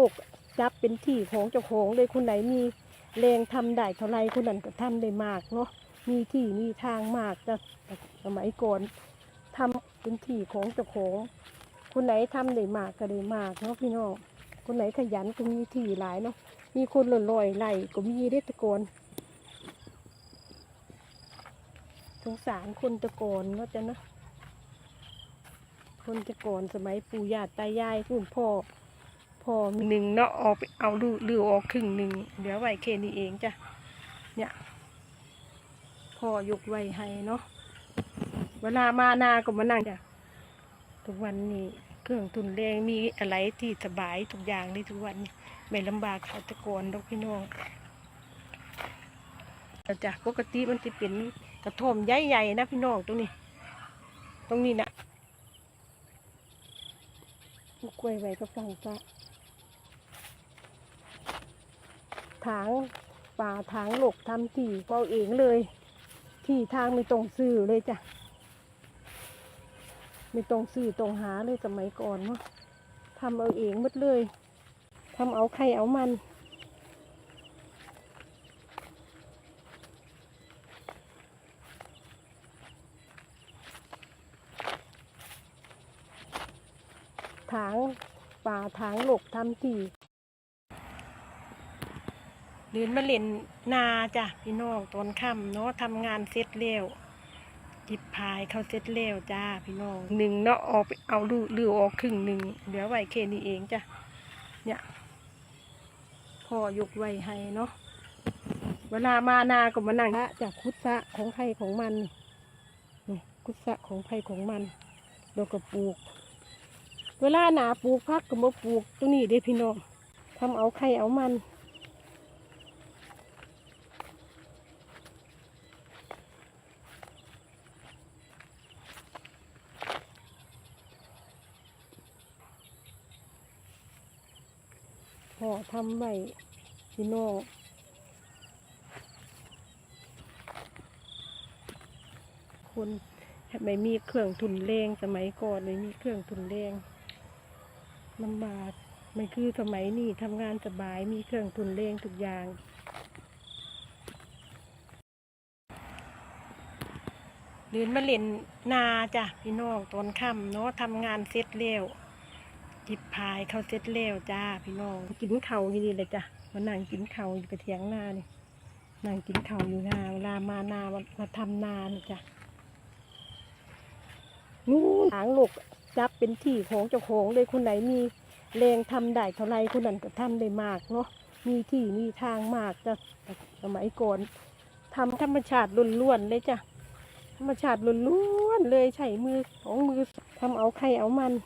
ลูกจับเป็นที่ของเจ้าของเลยคนไหนมีแรงทำได้เท่าไรคนนั้นก็ทำได้มากเนาะมีที่มีทางมากจะสมัยก่อนทำเป็นที่ของเจ้าของคนไหนทำได้มากก็ได้มากเนาะพี่น้องคนไหนขยันก็มีที่หลายเนาะมีคนลอยๆไหลก็มีเด็ดตะโกนสงสารคนตะโกนเนาะจ้ะเนาะคนจะกอนสมัยปู่ย่าตายายคุณพ่อ พอมีหนึ่งเนาะออกไปเอาดูดูอออกครึ่งหนึ่งเดี๋ยวไว้แค่นี้เองจ้ะเนี่ยพอยกไว้ให้เนาะเวลามานาก็มานั่งจ้ะทุกวันนี้เครื่องทุนแรงมีอะไรที่สบายทุกอย่างในทุกวันนี้ไม่ลำบากเขาตะกอนดอกพี่น้องแต่จ้ะปกติมันจะเป็นกระท่อมใหญ่ๆนะพี่น้องตรงนี้ ตรงนี้นะปลูกกล้วยไว้ก็ฟังจ้ะ ถางป่าถางหลกทำที่เปาเองเลย ที่ทางไม่ต้องซื้อเลยจ้ะไม่ต้องซื้อต้องหาเลยสมัยก่อนเนาะทำเอาเองหมดเลยทำเอาไข่เอามันถางป่าถางหลกทำที่ เดินมาเล่นนาจ้ะพี่น้องตอนค่ำเนาะทำงานเสร็จแล้วจิบพายเขาเสร็จแล้วจ้าพี่น้องหนึ่งเนาะออกไปเอาดูดูอออกครึ่งหนึ่งเดี๋ยวไว้แค่นี้เองจ้ะเนี่ยพ่อยกไว้ให้เนาะเวลามานาก็มานั่งละจากคุดสะของใครของมันนี่คุดสะของใครของมันแล้วก็ปลูก เวลาหนาปลูกพักก็มาปลูกตรงนี้เด้พี่น้องทำเอาไข่เอามัน ทำไว้พี่น้องคนไม่มีเครื่องทุนแรงสมัยก่อนไม่มีเครื่องทุนแรงลำบากไม่คือสมัยนี้ทำงานสบายมีเครื่องทุนแรงทุกอย่างเดินมาเล่นนาจ้ะพี่น้องตอนค่ำเนาะทำงานเสร็จแล้ว จิบพายเขาเสร็จแล้วจ้าพี่น้องกินเขาอยู่นี่เลยจ้ะมานั่งกินเขาอยู่ไปเถียงนานี่นั่งกินเขาอยู่นาเวลามานามามาทำนานี่จ้ะนู่นหางลูกจับเป็นที่ของเจ้าของเลยคนไหนมีแรงทำได้เท่าไรคนนั้นก็ทำได้มากเนาะมีที่มีทางมากจ้ะสมัยก่อนทำธรรมชาติล้วนๆเลยจ้ะธรรมชาติล้วนๆเลยใช้มือของมือทำเอาไข่เอามัน นี่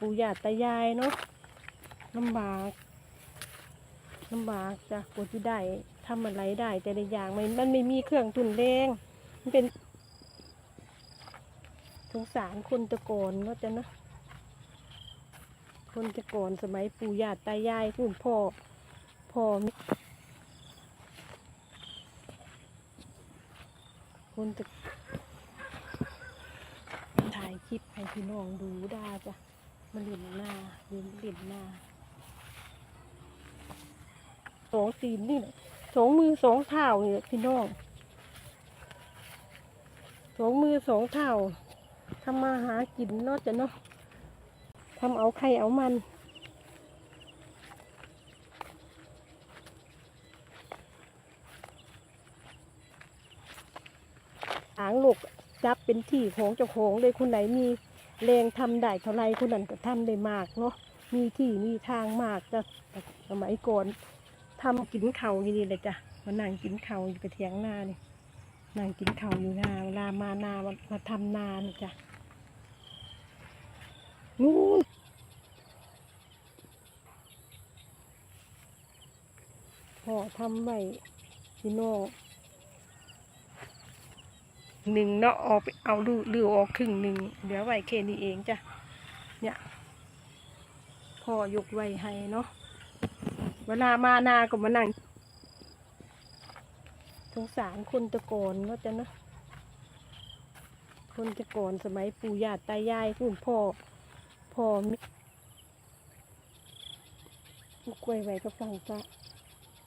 ปู่ย่าตายายเนาะลำบากลำบากจ้ะกว่าที่ได้ทำอะไรได้ แต่ละอย่างมันมันไม่มีเครื่องทุนแรงมันเป็นสงสารคนตะโกอนเนาะจ้ะเนาะคนจะกอนสมัยปู่ย่าตายายคุณพ่อพ่อคนจะถ่ายคลิปให้พี่น้องดูได้จ้ะ มาเล่นหน้าเล่นเล่นหน้าสองตีนนี่แหละสองมือสองเท้าเนี่ยพี่น้องสองมือสองเท้าทำมาหากินนอกจากเนาะทำเอาไข่เอามันหางลูกจับเป็นที่ของเจ้าของเลยคนไหนมี แรงทำได้เท่าไรคนนั้นก็ทำได้มากเนาะมีที่มีทางมากจะสมัยก่อนทำกินเขาอยู่นี่เลยจ้ะมานั่งกินเขาอยู่ไปเถียงนานี่นั่งกินเขาอยู่นาเวลามานามามาทำนานี่จ้ะนู่นพอทำไว้พี่น้อง หนึ่งเนาะออกไปเอาดูดูอออกครึ่งหนึ่งเดี๋ยวไว้แค่นี้เองจ้ะเนี่ยพ่อยกไว้ให้เนาะเวลามานาก็มานั่งสงสารคนตะโกอนเนาจะเนาะคนจะกอนสมัยปู่ย่าตายายคุณพ่อพ่อมิปลูกล้วยไว้ก็ฟังซะ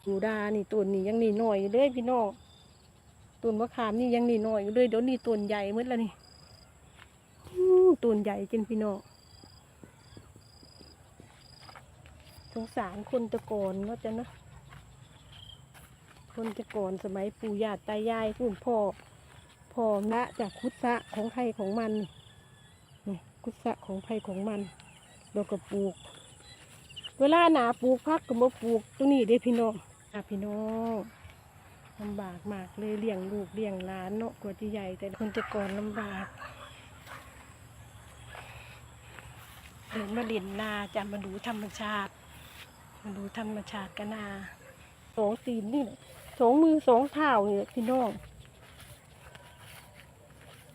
ดูดานี่ต้นนี่ยังนี่หน่อยเลยพี่น้อง ต้นมะขามนี่ยังนี่น่อยอยู่เลยเดี๋ยวนี้ต้นใหญ่หมดแล้วนี่อู้ต้นใหญ่จนพี่น้องสงสารคนตะกอนเนาะจ้ะเนาะคนตะกอนสมัยปู่ย่าตายายคุณพ่อพ่อละจากคุดสะของใครของมันนี่คุดสะของใครของมันเราก็ปลูก เวลาหนาปลูกพักก็มาปลูกตรงนี้เด้พี่น้องอะพี่น้อง ลำบากมากเลยเลี้ยงลูกเลี้ยงหลานเนาะกว่าที่ใหญ่ แต่คนแต่ก่อนลำบากเดินมาเด่นนาจะมาดูธรรมชาติ มาดูธรรมชาติกันนาสองตีนนี่สองมือสองเท้าเนี่ยพี่น้อง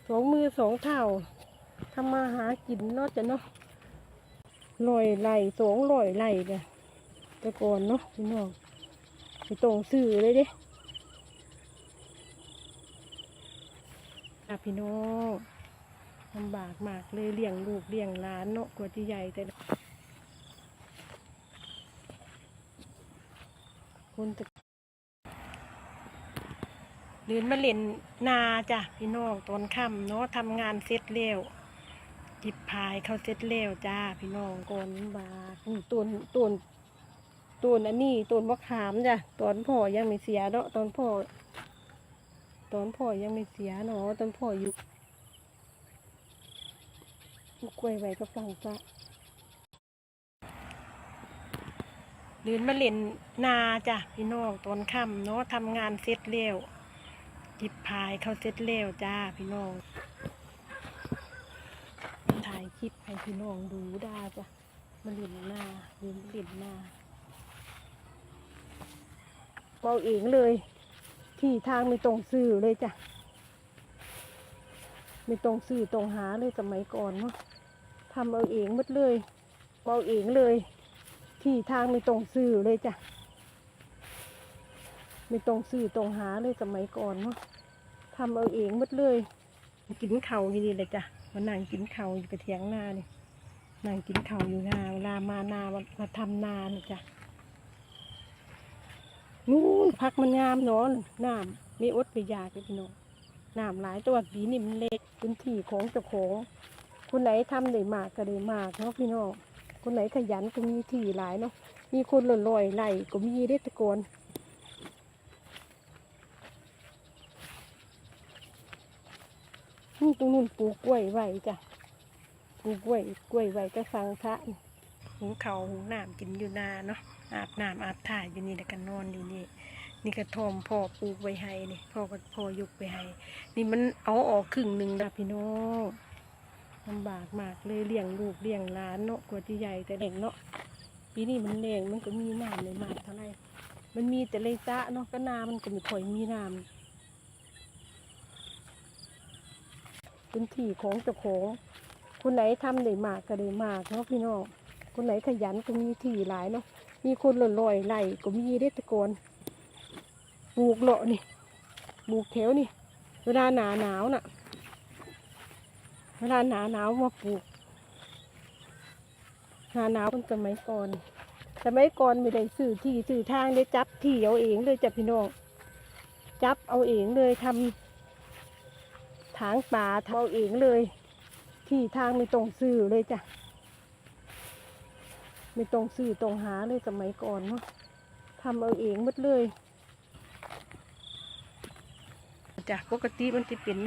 สองมือสองเท้าทำมาหากินเนาะจ้ะเนาะลอยไหลสองลอยไหลเลยแต่ก่อนเนาะพี่น้องไปตรงสื่อเลยเด้ อะพี่น้องลำบากมากเลยเลี้ยงลูกเลี้ยงหลานเนาะกว่าที่ใหญ่แต่คนจะเดินมาเล่นนาจ้ะพี่น้องตอนค่ำเนาะทำงานเสร็จแล้วจิบพายเขาเสร็จแล้วจ้า พี่น้องก่อนบานี่ต้นต้นต้นอันนี้ต้นมะขามจ้ะตอนพ่อยังไม่เสียเนาะตอนพ่อ ตอนพ่อยังไม่เสียเนาะตอนพ่ออยู่กล้วยไว้ก็ฟังจ้ะเดินมาเล่นนาจ้ะพี่น้องตอนค่ำเนาะทำงานเสร็จแล้วจิบพายเขาเสร็จแล้วจ้าพี่น้องถ่ายคลิปให้พี่น้องดูได้จ้ะมาเล่นนาเล่นเล่นนาเบาเองเลย ที่ทางไม่ตรงสื่อเลยจ้ะ ไม่ตรงสื่อตรงหาเลยสมัยก่อนเนาะทำเอาเองมดเลยเบาเองเลย ที่ทางไม่ตรงสื่อเลยจ้ะ ไม่ตรงสื่อตรงหาเลยสมัยก่อนเนาะทำเอาเองมดเลย กินเข่าอยู่นี่เลยจ้ะมานั่งกินเข่าอยู่กระเทียงนานี่นั่งกินเข่าอยู่นาเวลามานามามาทำนานี่จ้ะ นู่นพักมันงามเนาะน้ำมีอดไปยากพี่น้องน้ำหลายตัวปีนี่มันเล็กพื้นที่ของเจ้าของคนไหนทำได้มากก็ได้มากเนาะพี่น้องคนไหนขยันก็มีที่หลายเนาะมีคนลอยๆไหลก็มีได้ตะโกนนี่ตรงนู้นปลูกกล้วยไว้จ้ะปลูกกล้วยกล้วยไว้ก็ฟังพระนี่ หุงเขาหุงน้ำกินอยู่นาเนาะอาบน้ำอาบถ่ายอยู่นี่แล้วก็นอนอยู่นี่นี่กระทอมพ่อปลูกไว้ให้นี่พ่อก็พ่อยกไปให้นี่มันเอาออกครึ่งหนึ่งนะพี่น้องลำบากมากเลยเลี้ยงลูกเลี้ยงหลานเนาะกว่าที่ใหญ่แต่เด็กเนาะปีนี้มันแรงมันก็มีน้ำเลยมากเท่าไรมันมีแต่เลยจ้าเนาะก็นามันก็ไม่ค่อยมีน้ำพื้นที่ของเจ้าของคนไหนทำได้มากก็ได้มากเนาะพี่น้อง คนไหนขยันก็มีที่หลายเนาะมีคนลอยไหลก็มีได้ตะโกอนปลูกเลาะนี่ปลูกแถวนี่ เวลาหนาหนาวน่ะ เวลาหนาหนาวมาปลูกหนาหนาวคนสมัยก่อนสมัยก่อนไม่ได้สื่อที่สื่อทางได้จับที่เอาเองเลยจ้ะพี่น้องจับเอาเองเลยทำทางป่าเอาเองเลย ที่ทางไม่ตรงสื่อเลยจ้ะ ไม่ตรงสื่อตรงหาเลยสมัยก่อนเนาะทำเอาเองหมดเลยจ้ะปกติมันจะเป็น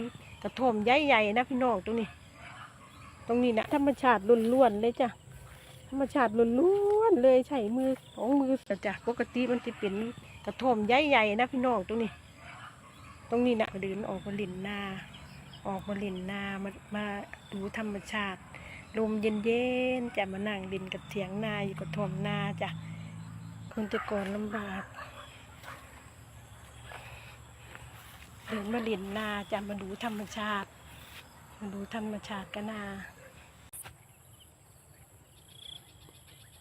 กระท่อมใหญ่ๆนะพี่น้องตรงนี้ ตรงนี้นะธรรมชาติล้วนๆเลยจ้ะธรรมชาติล้วนๆเลยใช้มือสองมือจ้ะปกติมันจะเป็นกระท่อมใหญ่ๆนะพี่น้องตรงนี้ ตรงนี้นะเดินออกมาลินนา ออกมาล่นนามามาดูธรรมชาติ ลมเย็นๆจะมานั่งดินกับเถียงนาอยู่กับทอมนาจ้ะคนแต่ก่อนลำบากเดินมาเล่นนาจะมาดูธรรมชาติ มาดูธรรมชาติกันนา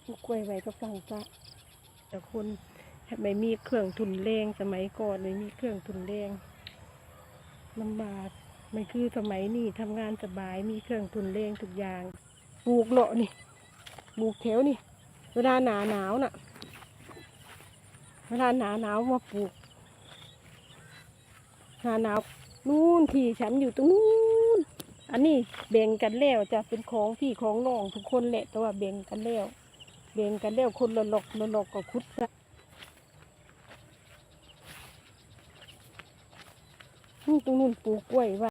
ปลูกกล้วยไว้ก็ฟังจ้ะแต่คนไม่มีเครื่องทุนแรงสมัยก่อนไม่มีเครื่องทุนแรงลำบาก ไม่คือสมัยนี้ทำงานสบายมีเครื่องทุนเรงทุกอย่างปลูกเลาะนี่ปลูกแถวนี่ เวลาหนาหนาวน่ะ เวลาหนาหนาวมาปลูกหนาหนาวนู่นที่ฉันอยู่ตรงนู้นอันนี้แบ่งกันแล้วจะเป็นของพี่ของน้องทุกคนแหละ แต่ว่าแบ่งกันแล้วแบ่งกันแล้วคนละหลอกละหลอกก็คุดซะตรงนู้นปลูกกล้วยไว้